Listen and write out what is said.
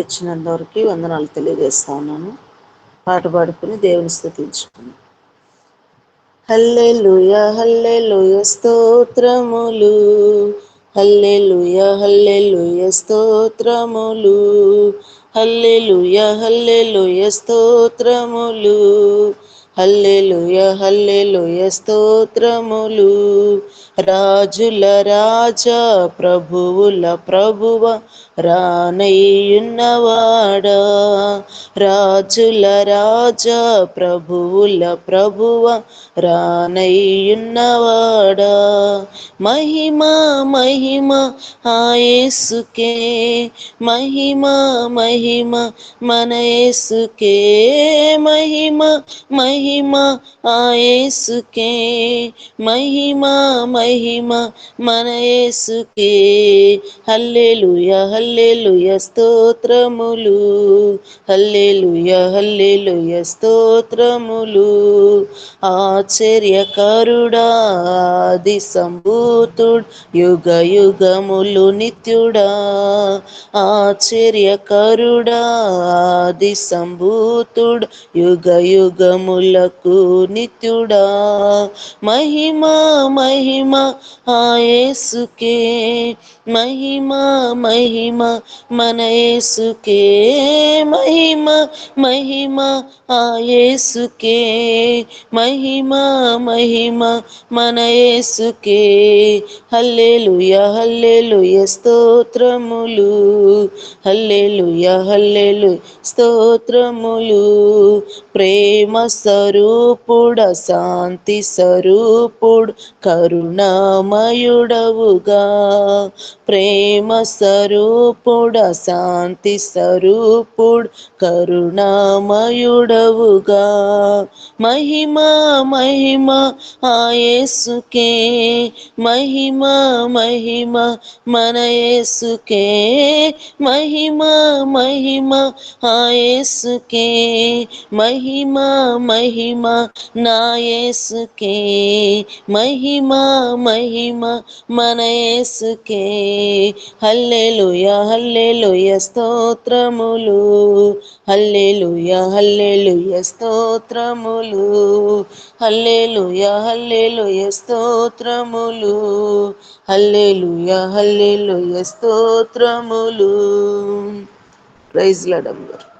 ఇచ్చినంతవరకు వందనాలు తెలియజేస్తా ఉన్నాను. పాట పాడుకుని దేవుని స్థుతించుకుని హల్లే లూయ హల్లే లూయ స్తోత్రములు. హల్లే లూయ హల్లే లూయ స్తోత్రములు. హల్లే లూయ హల్లే లూయ స్తోత్రములు. హల్లెలుయ లూయ లూయ స్తోత్రములు. రాజుల రాజా ప్రభువుల ప్రభువ రానయ్యున్నవాడా. రాజుల రాజా ప్రభువుల ప్రభువ రానయ్యున్నవాడా. మహిమ మహిమ ఆయేసుకే మహిమ మహిమ మనయేసుకే మహిమ మహిమ మహిమ ఆయేసుకే మహిమ మహిమ మన యేసుకే. హల్లెలూయ హల్లెలూయ స్తోత్రములు. హల్లెలూయ హల్లెలూయ స్తోత్రములు. ఆశ్చర్యకరుడా ఆది సంభూతుడు యుగ యుగములు నిత్యుడా. ఆశ్చర్యకరుడా ఆది సంభూతుడు యుగ యుగములు యుగములకు నిత్యుడా. మహిమా మహిమ ఆయేసుకే మహిమా మహిమ మన యేసుకే. మహిమ మహిమ ఆయేసుకే మహిమా మహిమ మన యేసుకే. హల్లెలుయ హల్లెలుయ స్తోత్రములు. హల్లెలుయ హల్లెలూయ స్తోత్రములు. ప్రేమ స్వరూపుడ శాంతి స్వరూపుడు కరుణామయుడవుగా. ప్రేమ స్వరూపుడ శాంతి స్వరూపుడు కరుణామయుడవుగా. మహిమ మహిమ ఆయేసుకే మహిమ మహిమ మన యేసుకే. మహిమ మహిమ ఆయేసుకే మహిమ మహిమ మహిమా నాయసుకే మహిమా మహిమా మన యేసుకే. హల్లెలుయ హల్లెలుయ స్తోత్రములు. హల్లెలుయ హల్లెలుయ స్తోత్రములు. హల్లెలుయ హల్లెలుయ స్తోత్రములు. హల్లెలుయ హల్లెలుయ స్తోత్రములు. ప్రైజ్ లడంబర్